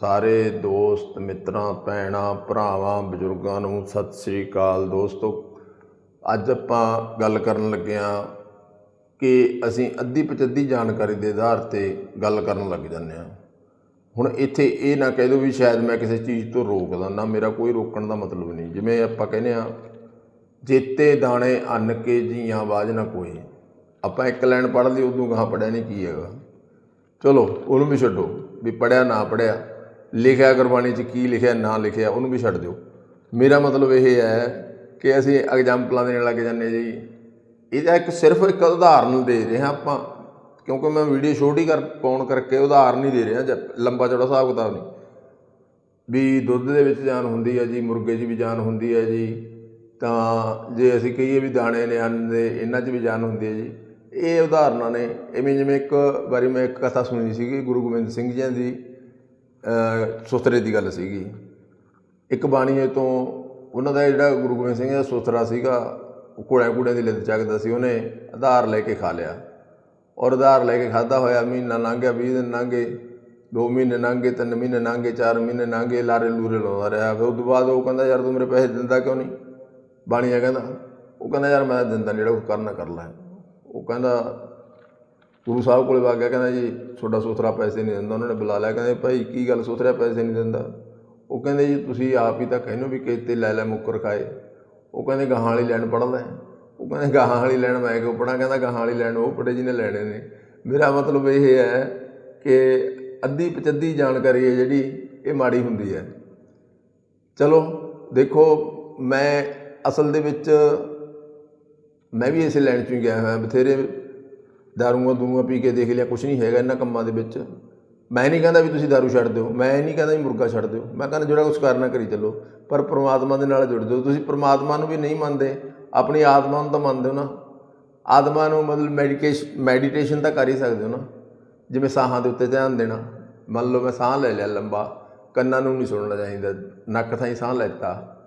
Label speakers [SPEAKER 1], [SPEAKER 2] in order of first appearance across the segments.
[SPEAKER 1] ਸਾਰੇ ਦੋਸਤ, ਮਿੱਤਰਾਂ, ਭੈਣਾਂ, ਭਰਾਵਾਂ, ਬਜ਼ੁਰਗਾਂ ਨੂੰ ਸਤਿ ਸ੍ਰੀ ਅਕਾਲ ਦੋਸਤੋ। ਅੱਜ ਆਪਾਂ ਗੱਲ ਕਰਨ ਲੱਗੇ ਹਾਂ ਕਿ ਅਸੀਂ ਅੱਧੀ ਪਚੱਧੀ ਜਾਣਕਾਰੀ ਦੇ ਆਧਾਰ ਤੇ ਗੱਲ ਕਰਨ ਲੱਗ ਜਾਂਦੇ ਹਾਂ। ਹੁਣ ਇੱਥੇ ਇਹ ਨਾ ਕਹਿ ਦਿਓ ਵੀ ਸ਼ਾਇਦ ਮੈਂ ਕਿਸੇ ਚੀਜ਼ ਤੋਂ ਰੋਕਦਾ ਨਾ ਮੇਰਾ ਕੋਈ ਰੋਕਣ ਦਾ ਮਤਲਬ ਨਹੀਂ। ਜਿਵੇਂ ਆਪਾਂ ਕਹਿੰਦੇ ਆ ਜੇਤੇ ਦਾਣੇ ਅੰਨ ਕੇ ਜੀਆਂ ਆਵਾਜ਼ ਨਾ ਕੋਈ। ਆਪਾਂ ਇੱਕ ਲਾਈਨ ਪੜ੍ਹ ਲਈ, ਉਦੋਂ ਗਾਹ ਪੜਿਆ ਨਹੀਂ ਕੀ ਹੈਗਾ। ਚਲੋ, ਉਹਨੂੰ ਵੀ ਛੱਡੋ ਵੀ ਪੜਿਆ ਨਾ ਪੜਿਆ ਲਿਖਿਆ ਗੁਰਬਾਣੀ 'ਚ ਕੀ ਲਿਖਿਆ, ਨਾ ਲਿਖਿਆ, ਉਹਨੂੰ ਵੀ ਛੱਡ ਦਿਓ। ਮੇਰਾ ਮਤਲਬ ਇਹ ਹੈ ਕਿ ਅਸੀਂ ਐਗਜ਼ਾਮਪਲਾਂ ਦੇਣ ਲੱਗ ਜਾਂਦੇ ਜੀ। ਇਹਦਾ ਇੱਕ ਸਿਰਫ ਇੱਕ ਉਦਾਹਰਨ ਦੇ ਰਹੇ ਹਾਂ ਆਪਾਂ, ਕਿਉਂਕਿ ਮੈਂ ਵੀਡੀਓ ਛੋਟੀ ਕਰ, ਪਾਉਣ ਕਰਕੇ ਉਦਾਹਰਨ ਹੀ ਦੇ ਰਿਹਾ ਜਾਂ ਲੰਬਾ ਚੌੜਾ ਹਿਸਾਬ ਕਿਤਾਬ ਨਹੀਂ। ਵੀ ਦੁੱਧ ਦੇ ਵਿੱਚ ਜਾਨ ਹੁੰਦੀ ਹੈ ਜੀ, ਮੁਰਗੇ 'ਚ ਵੀ ਜਾਨ ਹੁੰਦੀ ਹੈ ਜੀ, ਤਾਂ ਜੇ ਅਸੀਂ ਕਹੀਏ ਵੀ ਦਾਣੇ ਨੇ, ਅੰਨ ਦੇ ਇਹਨਾਂ 'ਚ ਵੀ ਜਾਨ ਹੁੰਦੀ ਹੈ ਜੀ। ਇਹ ਉਦਾਹਰਨਾਂ ਨੇ, ਇਵੇਂ ਜਿਵੇਂ ਇੱਕ ਵਾਰੀ ਮੈਂ ਇੱਕ ਕਥਾ ਸੁਣੀ ਸੀਗੀ, ਗੁਰੂ ਗੋਬਿੰਦ ਸਿੰਘ ਜੀ ਦੀ ਸੁਥਰੇ ਦੀ ਗੱਲ ਸੀਗੀ। ਇੱਕ ਬਾਣੀਏ ਤੋਂ ਉਹਨਾਂ ਦਾ ਜਿਹੜਾ ਗੁਰੂ ਗੋਬਿੰਦ ਸਿੰਘ ਦਾ ਸੁਥਰਾ ਸੀਗਾ, ਉਹ ਘੋੜਿਆਂ ਘੋੜਿਆਂ ਦੀ ਲਿੱਤ ਚੱਕਦਾ ਸੀ, ਉਹਨੇ ਆਧਾਰ ਲੈ ਕੇ ਖਾ ਲਿਆ। ਔਰ ਆਧਾਰ ਲੈ ਕੇ ਖਾਦਾ ਹੋਇਆ, ਮਹੀਨਾ ਲੰਘ ਗਿਆ 20 ਦਿਨ ਲੰਘ ਗਏ 2 ਮਹੀਨੇ ਲੰਘ ਗਏ 3 ਮਹੀਨੇ ਲੰਘ ਗਏ 4 ਮਹੀਨੇ ਲੰਘ ਗਏ ਲਾਰੇ ਲੂਰੇ ਲਾਉਂਦਾ ਰਿਹਾ। ਫਿਰ ਉਸ ਤੋਂ ਬਾਅਦ ਉਹ ਕਹਿੰਦਾ, ਯਾਰ ਤੂੰ ਮੇਰੇ ਪੈਸੇ ਦਿੰਦਾ ਕਿਉਂ ਨਹੀਂ? ਬਾਣੀਆ ਕਹਿੰਦਾ, ਉਹ ਕਹਿੰਦਾ, ਯਾਰ ਮੈਂ ਦਿੰਦਾ ਜਿਹੜਾ ਉਹ ਕਰਨਾ, ਕਰ ਲੈ। ਉਹ ਕਹਿੰਦਾ ਗੁਰੂ ਸਾਹਿਬ ਕੋਲੇ ਵਗ ਗਿਆ, ਕਹਿੰਦਾ ਜੀ ਤੁਹਾਡਾ ਸੁਥਰਾ ਪੈਸੇ ਨਹੀਂ ਦਿੰਦਾ, ਉਹਨਾਂ ਨੇ ਬੁਲਾ ਲਿਆ, ਕਹਿੰਦੇ ਭਾਈ ਕੀ ਗੱਲ ਸੁਥਰਾ ਪੈਸੇ ਨਹੀਂ ਦਿੰਦਾ। ਉਹ ਕਹਿੰਦੇ ਜੀ ਤੁਸੀਂ ਆਪ ਹੀ ਤਾਂ ਕਹਿੰਦੇ ਹੋ ਵੀ ਕਿਤੇ ਲੈ ਲੈ ਮੁੱਕਰ ਖਾਏ। ਉਹ ਕਹਿੰਦੇ ਗਾਹਾਂ ਵਾਲੀ ਲੈਣ ਪੜ੍ਹ ਉਹ ਕਹਿੰਦੇ ਗਾਹਾਂ ਵਾਲੀ ਲੈਣ ਮੈਂ ਕਿਉਂ ਪੜਾਂ ਕਹਿੰਦਾ ਗਾਹਾਂ ਵਾਲੀ ਲੈਣ ਉਹ ਪੜੇ ਜਿਹਨੇ ਲੈਣੇ ਨੇ। ਮੇਰਾ ਮਤਲਬ ਇਹ ਹੈ ਕਿ ਅੱਧੀ ਪਚੱਧੀ ਜਾਣਕਾਰੀ ਹੈ ਜਿਹੜੀ ਇਹ ਮਾੜੀ ਹੁੰਦੀ ਹੈ। ਚਲੋ, ਦੇਖੋ, ਮੈਂ ਅਸਲ ਦੇ ਵਿੱਚ ਮੈਂ ਵੀ ਇਸੇ ਲੈਣ 'ਚੋਂ ਹੀ ਗਿਆ ਹੋਇਆ, ਬਥੇਰੇ ਦਾਰੂਆਂ ਦੂਆਂ ਪੀ ਕੇ ਦੇਖ ਲਿਆ ਕੁਝ ਨਹੀਂ ਹੈਗਾ ਇਹਨਾਂ ਕੰਮਾਂ ਦੇ ਵਿੱਚ ਮੈਂ ਨਹੀਂ ਕਹਿੰਦਾ ਵੀ ਤੁਸੀਂ ਦਾਰੂ ਛੱਡ ਦਿਓ ਮੈਂ ਨਹੀਂ ਕਹਿੰਦਾ ਵੀ ਮੁਰਗਾ ਛੱਡ ਦਿਓ ਮੈਂ ਕਹਿੰਦਾ ਜਿਹੜਾ ਕੁਝ ਕਰਨਾ ਕਰੀ ਚੱਲੋ ਪਰ ਪ੍ਰਮਾਤਮਾ ਦੇ ਨਾਲ ਜੁੜ ਜਾਓ ਤੁਸੀਂ ਪ੍ਰਮਾਤਮਾ ਨੂੰ ਵੀ ਨਹੀਂ ਮੰਨਦੇ ਆਪਣੀ ਆਤਮਾ ਨੂੰ ਤਾਂ ਮੰਨਦੇ ਹੋ ਨਾ ਆਤਮਾ ਨੂੰ ਮਤਲਬ ਮੈਡੀਕੇਸ਼ਨ ਮੈਡੀਟੇਸ਼ਨ ਤਾਂ ਕਰ ਹੀ ਸਕਦੇ ਹੋ ਨਾ ਜਿਵੇਂ ਸਾਹਾਂ ਦੇ ਉੱਤੇ ਧਿਆਨ ਦੇਣਾ ਮੰਨ ਲਓ ਮੈਂ ਸਾਹ ਲੈ ਲਿਆ ਲੰਬਾ ਕੰਨਾਂ ਨੂੰ ਨਹੀਂ ਸੁਣਨਾ ਚਾਹੀਦਾ ਨੱਕ ਥਾਂ ਹੀ ਸਾਹ ਲੈਤਾ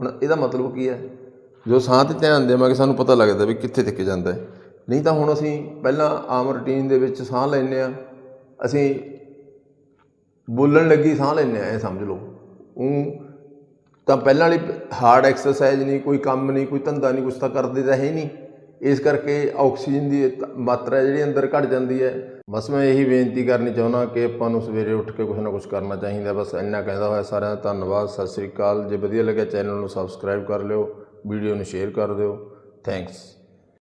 [SPEAKER 1] ਹੁਣ ਇਹਦਾ ਮਤਲਬ ਕੀ ਹੈ? ਜੋ ਸਾਹ ਤੇ ਧਿਆਨ ਦੇਵਾਂਗੇ, ਸਾਨੂੰ ਪਤਾ ਲੱਗਦਾ ਵੀ ਕਿੱਥੇ ਤੱਕ ਜਾਂਦਾ ਹੈ। ਨਹੀਂ ਤਾਂ ਹੁਣ ਅਸੀਂ ਪਹਿਲਾਂ ਆਮ ਰੁਟੀਨ ਦੇ ਵਿੱਚ ਸਾਹ ਲੈਂਦੇ ਆ ਅਸੀਂ ਬੋਲਣ ਲੱਗੀ ਸਾਹ ਲੈਂਦੇ ਆ ਇਹ ਸਮਝ ਲਓ। ਉਹ ਤਾਂ ਪਹਿਲਾਂ ਵਾਲੀ ਹਾਰਡ ਐਕਸਰਸਾਈਜ਼ ਨਹੀਂ, ਕੋਈ ਕੰਮ ਨਹੀਂ, ਕੋਈ ਧੰਦਾ ਨਹੀਂ, ਕੁਛ ਤਾਂ ਕਰਦੇ ਤਾਂ ਹੈ ਹੀ ਨਹੀਂ। ਇਸ ਕਰਕੇ ਆਕਸੀਜਨ ਦੀ ਤ- ਮਾਤਰਾ ਜਿਹੜੀ ਅੰਦਰ ਘਟ ਜਾਂਦੀ ਹੈ। ਬਸ ਮੈਂ ਇਹੀ ਬੇਨਤੀ ਕਰਨੀ ਚਾਹੁੰਦਾ ਕਿ ਆਪਾਂ ਨੂੰ ਸਵੇਰੇ ਉੱਠ ਕੇ ਕੁਛ ਨਾ ਕੁਛ ਕਰਨਾ ਚਾਹੀਦਾ। ਬਸ ਇੰਨਾ ਕਹਿੰਦਾ ਹੋਇਆ ਸਾਰਿਆਂ ਦਾ ਧੰਨਵਾਦ, ਸਤਿ ਸ੍ਰੀ ਅਕਾਲ। ਜੇ ਵਧੀਆ ਲੱਗਿਆ ਚੈਨਲ ਨੂੰ ਸਬਸਕ੍ਰਾਈਬ ਕਰ ਲਿਓ, ਵੀਡੀਓ ਨੂੰ ਸ਼ੇਅਰ ਕਰ ਦਿਓ। ਥੈਂਕਸ